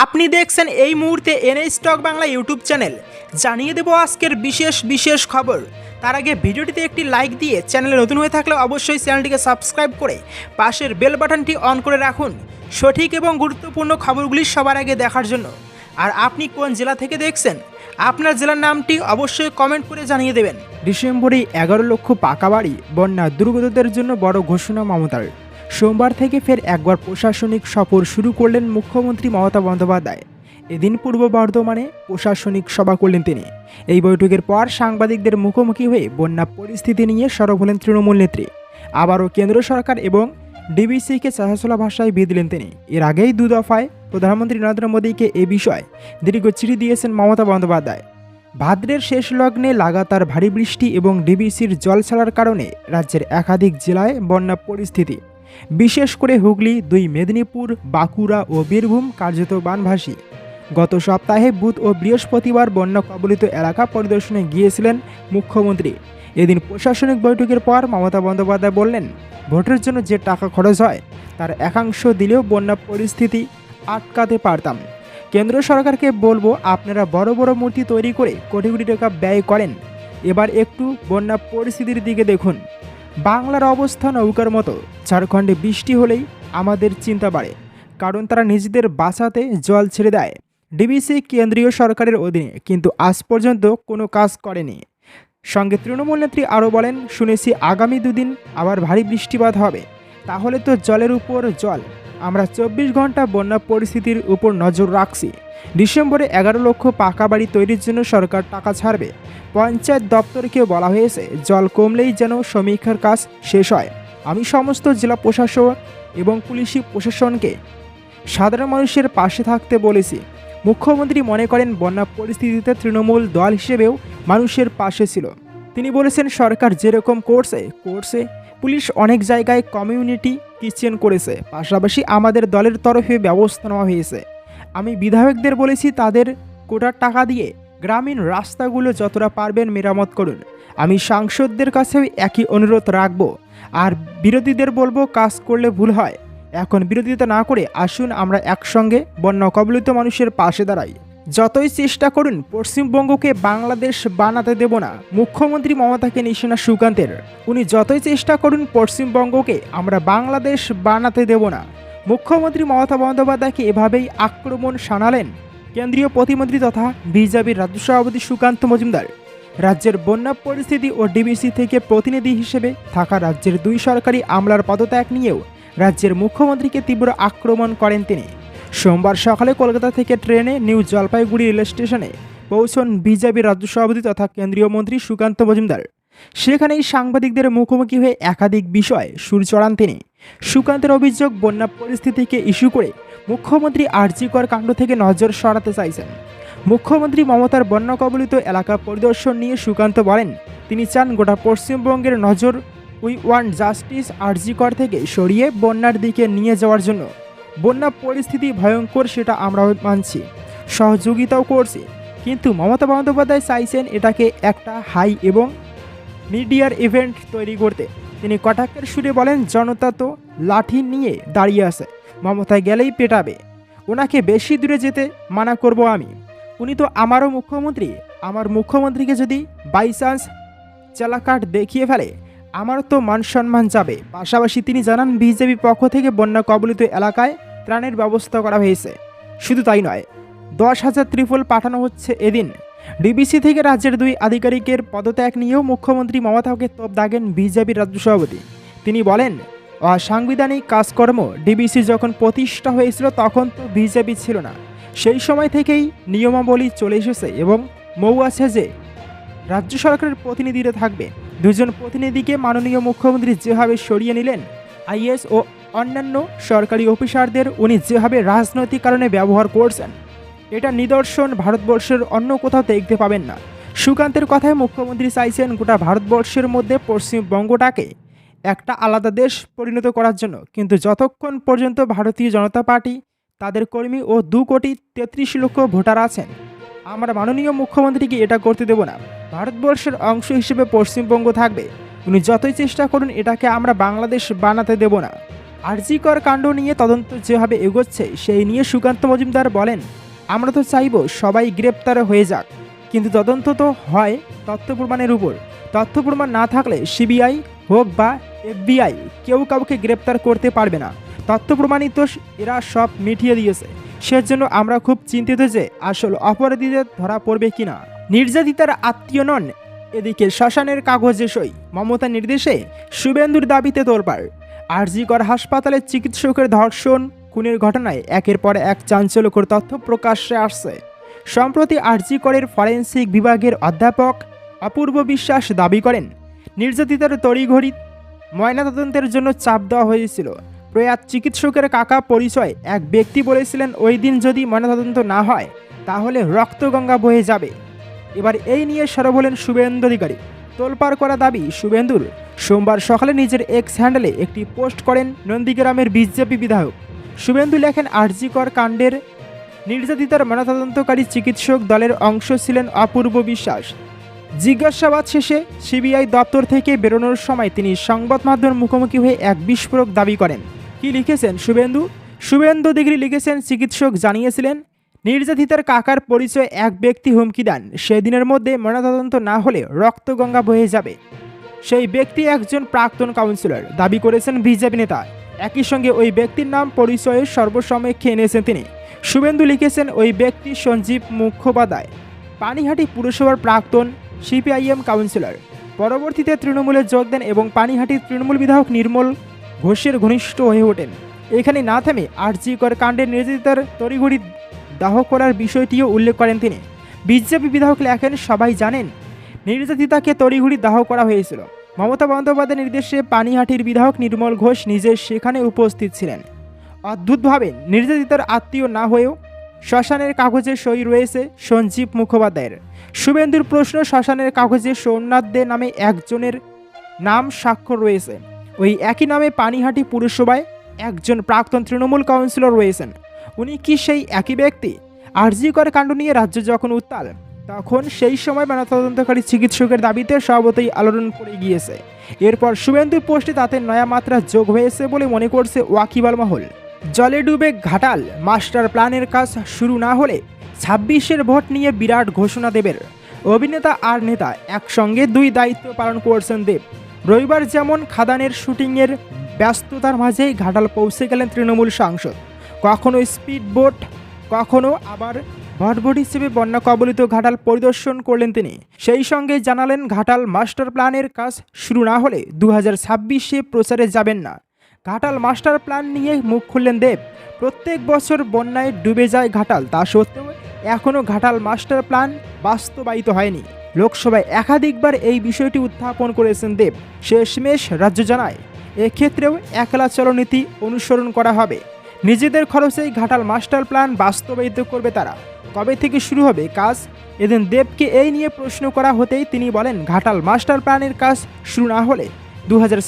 আপনি দেখছেন এই মুহূর্তে NA stock Bangla YouTube channel. জানিয়ে দেব আজকের বিশেষ বিশেষ খবর। তার আগে ভিডিওটিতে একটি লাইক দিয়ে চ্যানেলে নতুন হয়ে থাকলে অবশ্যই চ্যানেলটিকে সাবস্ক্রাইব করে পাশের বেল বাটনটি অন করে রাখুন। সঠিক এবং গুরুত্বপূর্ণ খবরগুলি সবার আগে দেখার জন্য। আর আপনি কোন জেলা থেকে দেখছেন? আপনার জেলার নামটি অবশ্যই কমেন্ট করে জানিয়ে দেবেন। ডিসেম্বরে এগারো লক্ষ পাকা বাড়ি, বন্যা দুর্গতদের জন্য বড় ঘোষণা মমতার। সোমবার থেকে ফের একবার প্রশাসনিক সফর শুরু করলেন মুখ্যমন্ত্রী মমতা বন্দ্যোপাধ্যায়। এদিন পূর্ব বর্ধমানে প্রশাসনিক সভা করলেন তিনি। এই বৈঠকের পর সাংবাদিকদের মুখোমুখি হয়ে বন্যা পরিস্থিতি নিয়ে সরব হলেন তৃণমূল নেত্রী। আবারও কেন্দ্র সরকার এবং ডিবিসিকে চাহাচলা ভাষায় বিয়ে দিলেন তিনি। এর আগেই দু দফায় প্রধানমন্ত্রী নরেন্দ্র মোদীকে এ বিষয়ে দীর্ঘ চিঠি দিয়েছেন মমতা বন্দ্যোপাধ্যায়। ভাদ্রের শেষ লগ্নে লাগাতার ভারী বৃষ্টি এবং ডিবিসির জল ছাড়ার কারণে রাজ্যের একাধিক জেলায় বন্যা পরিস্থিতি বিশেষ করে হুগলি, দুই মেদিনীপুর, বাঁকুড়া ও বীরভূম কার্যত বানভাসী। গত সপ্তাহে বুধ ও বৃহস্পতিবার বন্যা কবলিত এলাকা পরিদর্শনে গিয়েছিলেন মুখ্যমন্ত্রী। এদিন প্রশাসনিক বৈঠকের পর মমতা বন্দ্যোপাধ্যায় বললেন, ভোটের জন্য যে টাকা খরচ হয়, তার একাংশ দিলেও বন্যা পরিস্থিতি আটকাতে পারতাম। কেন্দ্র সরকারকে বলব, আপনারা বড় বড় মূর্তি তৈরি করে কোটি কোটি টাকা ব্যয় করেন। এবার একটু বন্যা পরিস্থিতির দিকে দেখুন। বাংলার অবস্থা নৌকার মতো। ঝাড়খণ্ডে বৃষ্টি হলেই আমাদের চিন্তা বাড়ে, কারণ তারা নিজেদের বাঁচাতে জল ছেড়ে দেয়। ডিবিসি কেন্দ্রীয় সরকারের অধীনে কিন্তু আজ পর্যন্ত কোনো কাজ করেনি। সঙ্গে তৃণমূল নেত্রী আরও বলেন, শুনেছি আগামী দুদিন আবার ভারী বৃষ্টিপাত হবে। তাহলে তো জলের উপর জল। আমরা চব্বিশ ঘণ্টা বন্যা পরিস্থিতির উপর নজর রাখছি। ডিসেম্বরে এগারো লক্ষ পাকা বাড়ি তৈরির জন্য সরকার টাকা ছাড়বে। পঞ্চায়েত দপ্তরকে বলা হয়েছে, জল কমলেই যেন সমীক্ষার কাজ শেষ হয়। আমি সমস্ত জেলা প্রশাসক এবং পুলিশি প্রশাসনকে সাধারণ মানুষের পাশে থাকতে বলেছি। মুখ্যমন্ত্রী মনে করেন, বন্যা পরিস্থিতিতে তৃণমূল দল হিসেবেও মানুষের পাশে ছিল। তিনি বলেছেন, সরকার যেরকম করছে করছে। পুলিশ অনেক জায়গায় কমিউনিটি কিচেন করেছে। পাশাপাশি আমাদের দলের তরফে ব্যবস্থা নেওয়া হয়েছে। আমি বিধায়কদের বলেছি তাদের কোটার টাকা দিয়ে গ্রামীণ রাস্তাগুলো যতটা পারবেন মেরামত করুন। আমি সাংসদদের কাছেও একই অনুরোধ রাখব। আর বিরোধীদের বলব কাজ করলে ভুল হয়। এখন বিরোধিতা না করে আসুন আমরা একসঙ্গে বন্য কবলিত মানুষের পাশে দাঁড়াই। যতই চেষ্টা করুন, পশ্চিমবঙ্গকে বাংলাদেশ বানাতে দেব না। মুখ্যমন্ত্রী মমতাকে নিশানা সুকান্তের। উনি যতই চেষ্টা করুন পশ্চিমবঙ্গকে আমরা বাংলাদেশ বানাতে দেব না। মুখ্যমন্ত্রী মমতা বন্দ্যোপাধ্যায়কে এভাবেই আক্রমণ শানালেন। কেন্দ্রীয় প্রতিমন্ত্রী তথা বিজেপির রাজ্য সভাপতি সুকান্ত মজুমদার। রাজ্যের বন্যা পরিস্থিতি ও ডিবিসি থেকে প্রতিনিধি হিসেবে থাকা রাজ্যের দুই সরকারি আমলার পদত্যাগ নিয়েও রাজ্যের মুখ্যমন্ত্রীকে তীব্র আক্রমণ করেন তিনি। সোমবার সকালে কলকাতা থেকে ট্রেনে নিউ জলপাইগুড়ি রেল স্টেশনে পৌঁছন বিজেপির রাজ্য সভাপতি তথা কেন্দ্রীয় মন্ত্রী সুকান্ত মজুমদার। সেখানেই সাংবাদিকদের মুখোমুখি হয়ে একাধিক বিষয় সুর চড়ান তিনি। সুকান্তের অভিযোগ, বন্যা পরিস্থিতিকে ইস্যু করে মুখ্যমন্ত্রী আর্জিকর কাণ্ড থেকে নজর সরাতে চাইছেন। মুখ্যমন্ত্রী মমতার বন্যা কবলিত এলাকা পরিদর্শন নিয়ে সুকান্ত বলেন, তিনি চান গোটা পশ্চিমবঙ্গের নজর উই ওয়ান জাস্টিস আরজিকর থেকে সরিয়ে বন্যার দিকে নিয়ে যাওয়ার জন্য। বন্যা পরিস্থিতি ভয়ঙ্কর সেটা আমরা মানছি, সহযোগিতাও করছি, কিন্তু মমতা বন্দ্যোপাধ্যায় চাইছেন এটাকে একটা হাই এবং মিডিয়ার ইভেন্ট তৈরি করতে। তিনি কটাক্ষের সুরে বলেন, জনতা তো লাঠি নিয়ে দাঁড়িয়ে আছে, মমতায় গেলেই পেটাবে। ওনাকে বেশি দূরে যেতে মানা করব আমি। উনি তো আমারও মুখ্যমন্ত্রী। আমার মুখ্যমন্ত্রীকে যদি বাই চান্স চালাকাট দেখিয়ে ফেলে, আমার তো মান সম্মান যাবে। পাশাপাশি তিনি জানান, বিজেপি পক্ষ থেকে বন্যা কবলিত এলাকায় ত্রাণের ব্যবস্থা করা হয়েছে। শুধু তাই নয়, দশ হাজার ত্রিফল পাঠানো হচ্ছে এদিন। ডিবিসি থেকে রাজ্যের দুই আধিকারিকের পদত্যাগ নিয়েও মুখ্যমন্ত্রী মমতাকে তোপ দাগেন বিজেপির রাজ্য সভাপতি। তিনি বলেন, অসাংবিধানিক কাজকর্ম ডিবিসি যখন প্রতিষ্ঠা হয়েছিল তখন তো বিজেপি ছিল না। সেই সময় থেকেই নিয়মাবলী চলে এসেছে এবং মৌ আছে যে, রাজ্য সরকারের প্রতিনিধিরা থাকবে। দুজন প্রতিনিধিকে মাননীয় মুখ্যমন্ত্রী যেভাবে সরিয়ে নিলেন, আইএস ও অন্যান্য সরকারি অফিসারদের, উনি যেভাবে রাজনৈতিক কারণে ব্যবহার করছেন এটা নিদর্শন ভারতবর্ষের অন্য কোথাও দেখতে পাবেন না। সুকান্তের কথায় মুখ্যমন্ত্রী চাইছেন গোটা ভারতবর্ষের মধ্যে পশ্চিমবঙ্গটাকে একটা আলাদা দেশ পরিণত করার জন্য। কিন্তু যতক্ষণ পর্যন্ত ভারতীয় জনতা পার্টি তাদের কর্মী ও দু কোটি তেত্রিশ লক্ষ ভোটার আছেন, আমরা মাননীয় মুখ্যমন্ত্রীকে এটা করতে দেব না। ভারতবর্ষের অংশ হিসেবে পশ্চিমবঙ্গ থাকবে। উনি যতই চেষ্টা করুন, এটাকে আমরা বাংলাদেশ বানাতে দেব না। আরজিকর কাণ্ড নিয়ে তদন্ত যেভাবে এগোচ্ছে, সেই নিয়ে সুকান্ত মজুমদার বলেন আমরা তো চাইব সবাই গ্রেপ্তার হয়ে যাক। কিন্তু তদন্ত তো হয় তথ্য প্রমাণের উপর। তথ্য প্রমাণ না থাকলে সিবিআই হোক বা এফবিআই কেউ কাউকে গ্রেপ্তার করতে পারবে না। তথ্য প্রমাণিত এরা সব মিটিয়ে দিয়েছে। সেজন্য আমরা খুব চিন্তিত যে আসল অপরাধীদের ধরা পড়বে কিনা। নির্যাতিতার আত্মীয় নন, এদিকে শ্মশানের কাগজে সই, মমতা নির্দেশে শুভেন্দুর দাবিতে তোলপাড় আরজিকর হাসপাতালে চিকিৎসকের ধর্ষণ খুনের ঘটনায় একের পর এক চাঞ্চল্যকর তথ্য প্রকাশ্যে আসছে। সম্প্রতি আরজি করের ফরেন্সিক বিভাগের অধ্যাপক অপূর্ব বিশ্বাস দাবি করেন, নির্যাতিতার তড়িঘড়ি ময়নাতদন্তের জন্য চাপ দেওয়া হয়েছিল। প্রয়াত চিকিৎসকের কাকা পরিচয় এক ব্যক্তি বলেছিলেন, ওই দিন যদি ময়নাতদন্ত না হয়, তাহলে রক্তগঙ্গা বয়ে যাবে। এবার এই নিয়ে সরব হলেন শুভেন্দু অধিকারী। তোলপাড় করা দাবি শুভেন্দুর। সোমবার সকালে নিজের এক্স হ্যান্ডেলে একটি পোস্ট করেন নন্দীগ্রামের বিজেপি বিধায়ক। শুভেন্দু লেখেন আরজিকর কাণ্ডের নির্যাতিতার ময়নাতদন্তকারী চিকিৎসক দলের অংশ ছিলেন অপূর্ব বিশ্বাস। জিজ্ঞাসাবাদ শেষে সিবিআই দপ্তর থেকে বেরোনোর সময় তিনি সংবাদ মাধ্যমের মুখোমুখি হয়ে এক বিস্ফোরক দাবি করেন। কি লিখেছেন শুভেন্দু? শুভেন্দু দিগরি লিখেছেন, চিকিৎসক জানিয়েছিলেন, নির্যাতিতার কাকার পরিচয় এক ব্যক্তি হুমকি দেন। সেদিনের মধ্যে ময়নাতদন্ত না হলে রক্তগঙ্গা বয়ে যাবে। সেই ব্যক্তি একজন প্রাক্তন কাউন্সিলর, দাবি করেছেন বিজেপি নেতা। একই সঙ্গে ওই ব্যক্তির নাম পরিচয়ের সর্বসমক্ষে এনেছেন তিনি। শুভেন্দু লিখেছেন, ওই ব্যক্তি সঞ্জীব মুখোপাধ্যায়। পানিহাটি পুরসভার প্রাক্তন সিপিআইএম কাউন্সিলর। পরবর্তীতে তৃণমূলে যোগ দেন এবং পানিহাটি তৃণমূল বিধায়ক নির্মল ঘোষের ঘনিষ্ঠ হয়ে ওঠেন। এখানে না থেমে আরজিকর কাণ্ডের নির্যাতিতার তড়িঘড়ি দাহ করার বিষয়টিও উল্লেখ করেন তিনি। বিজেপি বিধায়ক লেখেন, সবাই জানেন, নির্যাতিতাকে তড়িঘড়ি দাহ করা হয়েছিল। মমতা বন্দ্যোপাধ্যায়ের নির্দেশে পানিহাটির বিধায়ক নির্মল ঘোষ নিজে সেখানে উপস্থিত ছিলেন। অদ্ভুতভাবে নির্যাতিতার আত্মীয় না হয়েও শ্মশানের কাগজে সই রয়েছে সঞ্জীব মুখোপাধ্যায়ের। শুভেন্দুর প্রশ্ন শ্মশানের কাগজে সোমনাথ দে নামে একজনের নাম স্বাক্ষর রয়েছে। ওই একই নামে পানিহাটি পুরসভায় একজন প্রাক্তন তৃণমূল কাউন্সিলর রয়েছেন। উনি কি সেই একই ব্যক্তি? আরজিকর কাণ্ড নিয়ে রাজ্য যখন উত্তাল তখন সেই সময় ময়নাতদন্তকারী চিকিৎসকের দাবিতে স্বভাবতই আলোড়ন পড়ে গিয়েছে। এরপর শুভেন্দুর পোস্টে তাতে নয়া মাত্রা যোগ হয়েছে বলে মনে করছে ওয়াকিবাল মহল। জলে ডুবে ঘাটাল, মাস্টার প্ল্যানের কাজ শুরু না হলে ছাব্বিশের ভোট নিয়ে বিরাট ঘোষণা দেবের। অভিনেতা আর নেতা একসঙ্গে দুই দায়িত্ব পালন করছেন দেব। রবিবার যেমন খাদানের শুটিংয়ের ব্যস্ততার মাঝেই ঘাটাল পৌঁছে গেলেন তৃণমূল সাংসদ। কখনো স্পিড বোট, কখনো আবার ভটভট হিসেবে বন্যা কবলিত ঘাটাল পরিদর্শন করলেন তিনি। সেই সঙ্গে জানালেন, ঘাটাল মাস্টার প্ল্যানের কাজ শুরু না হলে দু হাজার ছাব্বিশে প্রচারে যাবেন না। ঘাটাল মাস্টার প্ল্যান নিয়ে মুখ খুললেন দেব। প্রত্যেক বছর বন্যায় ডুবে যায় ঘাটাল, তা সত্ত্বেও এখনও ঘাটাল মাস্টার প্ল্যান বাস্তবায়িত হয়নি। লোকসভায় একাধিকবার এই বিষয়টি উত্থাপন করেছেন দেব। শেষমেশ রাজ্য জানায়, এক্ষেত্রেও একলা চলনীতি অনুসরণ করা হবে। নিজেদের খরচেই ঘাটাল মাস্টার প্ল্যান বাস্তবায়িত করবে তারা। কবে থেকে শুরু হবে কাজ? এদিন দেবকে এই নিয়ে প্রশ্ন করা হতেই তিনি বলেন, ঘাটাল মাস্টার প্ল্যানের কাজ শুরু না হলে দু হাজার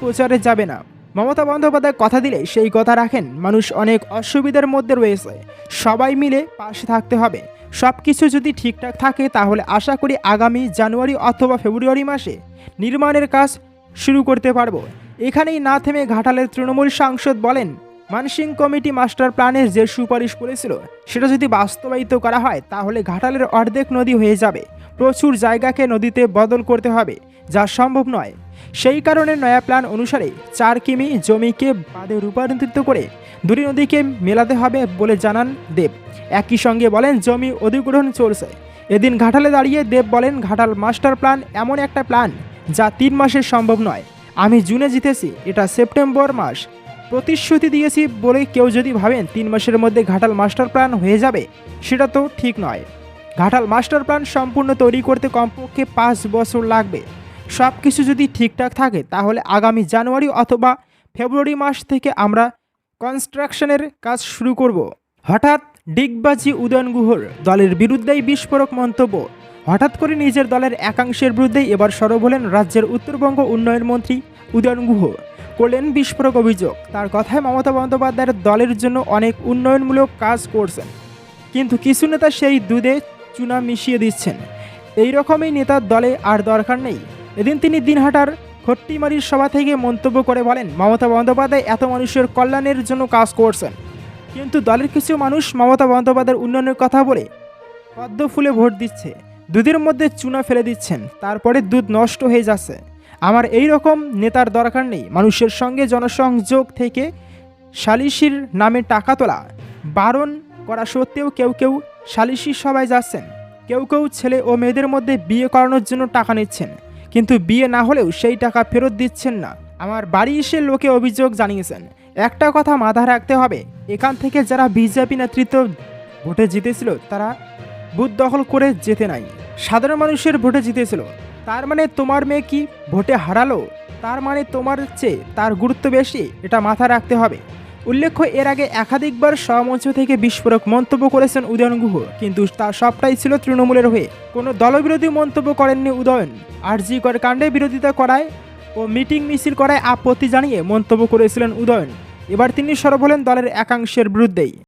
প্রচারে যাবে না। মমতা বন্দ্যোপাধ্যায় কথা দিলে সেই কথা রাখেন, মানুষ অনেক অসুবিধার মধ্যে রয়েছে। সবাই মিলে পাশে থাকতে হবে। সব কিছু যদি ঠিকঠাক থাকে তাহলে আশা করি আগামী জানুয়ারি অথবা ফেব্রুয়ারি মাসে নির্মাণের কাজ শুরু করতে পারব। এখানেই না থেমে ঘাটালের তৃণমূল সাংসদ বলেন মানসিং কমিটি মাস্টার প্ল্যানের যে সুপারিশ করেছিল, সেটা যদি বাস্তবায়িত করা হয়, তাহলে ঘাটালের অর্ধেক নদী হয়ে যাবে। প্রচুর জায়গাকে নদীতে বদল করতে হবে, যা সম্ভব নয়। সেই কারণে নয়া প্ল্যান অনুসারে চার কিমি জমিকে বাদে রূপান্তরিত করে দুটি নদীকে মেলাতে হবে বলে জানান দেব। একই সঙ্গে বলেন, জমি অধিগ্রহণ চলছে। এদিন ঘাটালে দাঁড়িয়ে দেব বলেন, ঘাটাল মাস্টার প্ল্যান এমন একটা প্ল্যান যা তিন মাসে সম্ভব নয়। আমি জুনে জিতেছি, এটা সেপ্টেম্বর মাস। প্রতিশ্রুতি দিয়েছি বলে কেউ যদি ভাবেন তিন মাসের মধ্যে ঘাটাল মাস্টার প্ল্যান হয়ে যাবে, সেটা তো ঠিক নয়। ঘাটাল মাস্টার প্ল্যান সম্পূর্ণ তৈরি করতে কমপক্ষে পাঁচ বছর লাগবে। সব কিছু যদি ঠিকঠাক থাকে, তাহলে আগামী জানুয়ারি অথবা ফেব্রুয়ারি মাস থেকে আমরা কনস্ট্রাকশনের কাজ শুরু করব। হঠাৎ ডিগবাজি উদয়ন গুহর দলের বিরুদ্ধেই বিস্ফোরক মন্তব্য। হঠাৎ করে নিজের দলের একাংশের বিরুদ্ধেই এবার সরব হলেন রাজ্যের উত্তরবঙ্গ উন্নয়ন মন্ত্রী উদয়ন গুহ। করলেন বিস্ফোরক অভিযোগ। তার কথায় মমতা বন্দ্যোপাধ্যায়ের দলের জন্য অনেক উন্নয়নমূলক কাজ করছেন। কিন্তু কিছু নেতা সেই দুধে চুনা মিশিয়ে দিচ্ছেন। এই রকমই নেতার দলে আর দরকার নেই। এদিন তিনি দিনহাটার খট্টিমারির সভা থেকে মন্তব্য করে বলেন, মমতা বন্দ্যোপাধ্যায় এত মানুষের কল্যাণের জন্য কাজ করছেন। কিন্তু দলের কিছু মানুষ মমতা বন্দ্যোপাধ্যায়ের উন্নয়নের কথা বলে পদ্ম ফুলে ভোট দিচ্ছে। দুধের মধ্যে চুনা ফেলে দিচ্ছেন। তারপরে দুধ নষ্ট হয়ে যাচ্ছে। আমার এই রকম নেতার দরকার নেই। মানুষের সঙ্গে জনসংযোগ থেকে সালিশির নামে টাকা তোলা, বারণ করা সত্ত্বেও কেউ কেউ সালিশি সবাই যাচ্ছেন। কেউ কেউ ছেলে ও মেয়েদের মধ্যে বিয়ে করানোর জন্য টাকা নিচ্ছেন। কিন্তু বিয়ে না হলেও সেই টাকা ফেরত দিচ্ছেন না। আমার বাড়ি এসে লোকে অভিযোগ জানিয়েছেন। একটা কথা মাথায় রাখতে হবে, এখান থেকে যারা বিজেপি নেতৃত্ব ভোটে জিতেছিল, তারা বুথ দখল করে যেতে নাই। সাধারণ মানুষের ভোটে জিতেছিল। তার মানে তোমার মেয়ে কি ভোটে হারালো? তার মানে তোমার চেয়ে তার গুরুত্ব বেশি? এটা মাথায় রাখতে হবে। উল্লেখ্য, এর আগে একাধিকবার সহমঞ্চ থেকে বিস্ফোরক মন্তব্য করেছেন উদয়ন গুহ। কিন্তু তা সবটাই ছিল তৃণমূলের হয়ে। কোনো দলবিরোধী মন্তব্য করেননি উদয়ন। আর জি কর কাণ্ডে বিরোধিতা করায় ও মিটিং মিছিল করায় আপত্তি জানিয়ে মন্তব্য করেছিলেন উদয়ন। এবার তিনি সরব হলেন দলের একাংশের বিরুদ্ধেই।